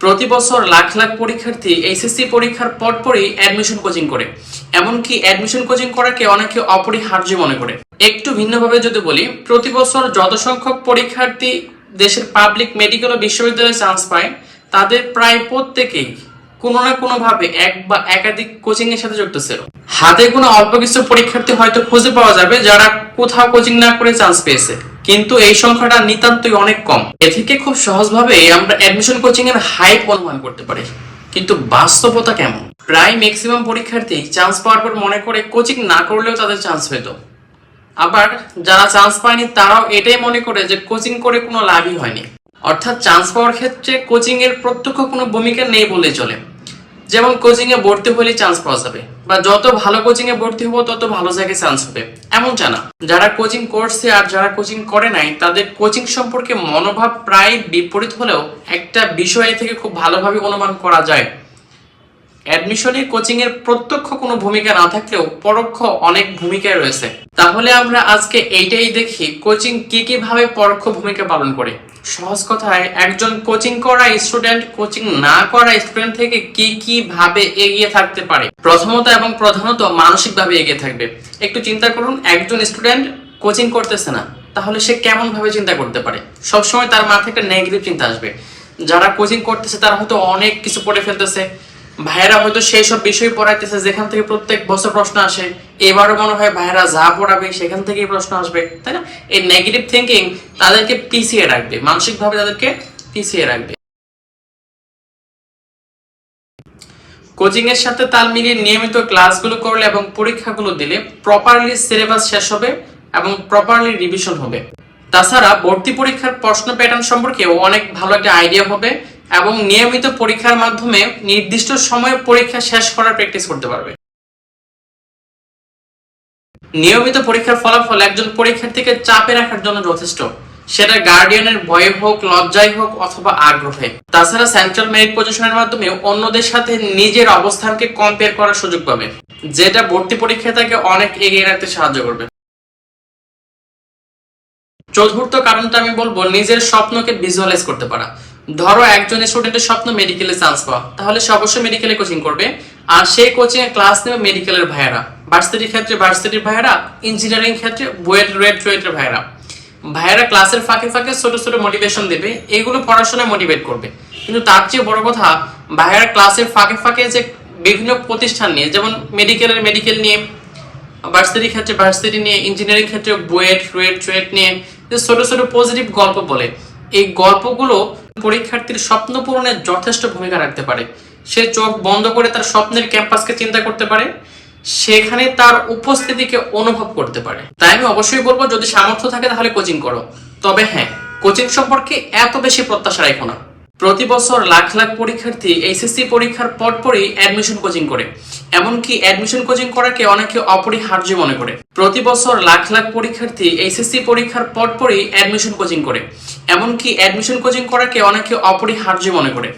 প্রতি বছর লাখ লাখ পরীক্ষার্থী এইচএসসি পরীক্ষার পরপরই অ্যাডমিশন কোচিং করে। এমনকি অ্যাডমিশন কোচিং করাকে অনেকে অপরিহার্য মনে করে। একটু ভিন্নভাবে যদি বলি, প্রতি বছর যত সংখ্যক পরীক্ষার্থী দেশের পাবলিক মেডিকেল ও বিশ্ববিদ্যালয়ে চান্স পায়, তাদের প্রায় প্রত্যেকেই কোনো না কোনোভাবে এক বা একাধিক কোচিং এর সাথে যুক্ত ছিল। হাতে কোনো অল্প কিছু পরীক্ষার্থী হয়তো খুঁজে পাওয়া যাবে যারা কোথাও কোচিং না করে চান্স পেয়েছে। কিন্তু এই সংখ্যাটা নিতান্তই অনেক কম। এ থেকে খুব সহজভাবে আমরা অ্যাডমিশন কোচিং এর হাইপ অনুমান করতে পারি। কিন্তু বাস্তবতা কেমন? প্রায় ম্যাক্সিমাম পরীক্ষার্থী চান্স পাওয়ার পর মনে করে কোচিং না করলেও তাদের চান্স পেতো। আবার যারা চান্স পায়নি, তারাও এটাই মনে করে যে কোচিং করে কোনো লাভই হয়নি। অর্থাৎ চান্স পাওয়ার ক্ষেত্রে কোচিং এর প্রত্যক্ষ কোনো ভূমিকা নেই বললেই চলে। যেমন কোচিং এ ভর্তি হলে চান্স পাওয়া যাবে, বা যত ভালো কোচিং এ ভর্তি হব, তত ভালো জায়গায় চান্স হবে। এমন জানা যারা কোচিং করছে আর যারা কোচিং করে নাই, তাদের কোচিং সম্পর্কে মনোভাব প্রায় বিপরীত হলেও একটা বিষয় থেকে খুব ভালোভাবে অনুমান করা যায়। অ্যাডমিশনে কোচিং এর প্রত্যক্ষ কোনো ভূমিকা না থাকলেও পরোক্ষ অনেক ভূমিকায় রয়েছে। তাহলে আমরা আজকে এইটাই দেখি কোচিং কি কি ভাবে পরোক্ষ ভূমিকা পালন করে। সহজ কথায় একজন কোচিং করা স্টুডেন্ট কোচিং না করা স্টুডেন্ট থেকে কি কি ভাবে এগিয়ে থাকতে পারে? প্রথমত এবং প্রধানত মানসিক ভাবে এগিয়ে থাকবে। একটু চিন্তা করুন, একজন স্টুডেন্ট কোচিং করতেছে না, তাহলে সে কেমন ভাবে চিন্তা করতে পারে? সবসময় তার মাথায় একটা নেগেটিভ চিন্তা আসবে। যারা কোচিং করতেছে, তারা হয়তো অনেক কিছু পড়ে ফেলতেছে। ভাইয়েরা হয়তো সেই সব বিষয় পড়াইতেছে, যেখান থেকে প্রত্যেক বছর প্রশ্ন আসে এবারও মনে হয় ভাইয়েরা যা পড়াবে সেখান থেকেই প্রশ্ন আসবে, তাই না? এই নেগেটিভ থিঙ্কিং তাদেরকে পিছিয়ে রাখবে, মানসিকভাবে তাদেরকে পিছিয়ে রাখবে। কোচিং এর সাথে তাল মিলিয়ে নিয়মিত ক্লাসগুলো করলে এবং পরীক্ষাগুলো দিলে প্রপারলি সিলেবাস শেষ হবে এবং প্রপারলি রিভিশন হবে। তাছাড়া ভর্তি পরীক্ষার প্রশ্ন প্যাটার্ন সম্পর্কে অনেক ভালো একটা আইডিয়া হবে এবং নিয়মিত পরীক্ষার মাধ্যমে নির্দিষ্ট সময়ে পরীক্ষা শেষ করার প্র্যাকটিস করতে পারবে। নিয়মিত পরীক্ষার ফলাফল একজন পরীক্ষার্থীকে চাপে রাখার জন্য যথেষ্ট। সেটা গার্ডিয়ানের ভয়ে হোক, লজ্জায় হোক অথবা আগ্রহে। তাছাড়া সেন্ট্রাল মেরিট পজিশনের মাধ্যমে অন্যদের সাথে নিজের অবস্থানকে কম্পেয়ার করার সুযোগ পাবে, যেটা ভর্তি পরীক্ষায় তাকে অনেক এগিয়ে রাখতে সাহায্য করবে। চতুর্থ কারণটা আমি বলব, নিজের স্বপ্নকে ভিজুয়ালাইজ করতে পারা। ধরো একজন স্টুডেন্টের স্বপ্ন মেডিকেলে চান্স পাওয়া, তাহলে সে অবশ্যই মেডিকেলে কোচিং করবে। আর সেই কোচিং এ ক্লাস নেবে মেডিকেলের ভাইয়েরা। ভার্সিটির ক্ষেত্রে ভার্সিটির ভাইয়েরা ইঞ্জিনিয়ারিং ক্ষেত্রে বুয়েট রুয়েট চুয়েটের ভাইয়েরা। ভাইয়েরা ক্লাসের ফাঁকে ফাঁকে ছোট ছোট মোটিভেশন দেবে, এগুলো পড়াশোনায় মোটিভেট করবে। কিন্তু তার চেয়ে বড় কথা, ভাইয়েরা ক্লাসের ফাঁকে ফাঁকে যে বিভিন্ন প্রতিষ্ঠান নিয়ে, যেমন মেডিকেলের মেডিকেল নিয়ে ভার্সিটির ক্ষেত্রে ভার্সিটি নিয়ে ইঞ্জিনিয়ারিং ক্ষেত্রে বুয়েট রুয়েট চুয়েট নিয়ে, যে ছোট ছোট পজিটিভ গল্প বলে, এই গল্পগুলো পরীক্ষার্থীর স্বপ্ন পূরণে যথেষ্ট ভূমিকা রাখতে পারে। সে চোখ বন্ধ করে তার স্বপ্নের ক্যাম্পাসকে চিন্তা করতে পারে। সেখানে তার উপস্থিতিকে অনুভব করতে পারে। তাই আমি অবশ্যই বলব, যদি সামর্থ্য থাকে তাহলে কোচিং করো। তবে হ্যাঁ কোচিং সম্পর্কে এত বেশি প্রত্যাশা রাখো না। প্রতি বছর লাখ লাখ পরীক্ষার্থী এইচএসসি পরীক্ষার পরপরই অ্যাডমিশন কোচিং করে। এমনকি অ্যাডমিশন কোচিং করাকে অনেকে অপরিহার্য মনে করে। প্রতি বছর লাখ লাখ পরীক্ষার্থী এইচএসসি পরীক্ষার পরপরই অ্যাডমিশন কোচিং করে। এমনকি অ্যাডমিশন কোচিং করাকে অনেকে অপরিহার্য মনে করে।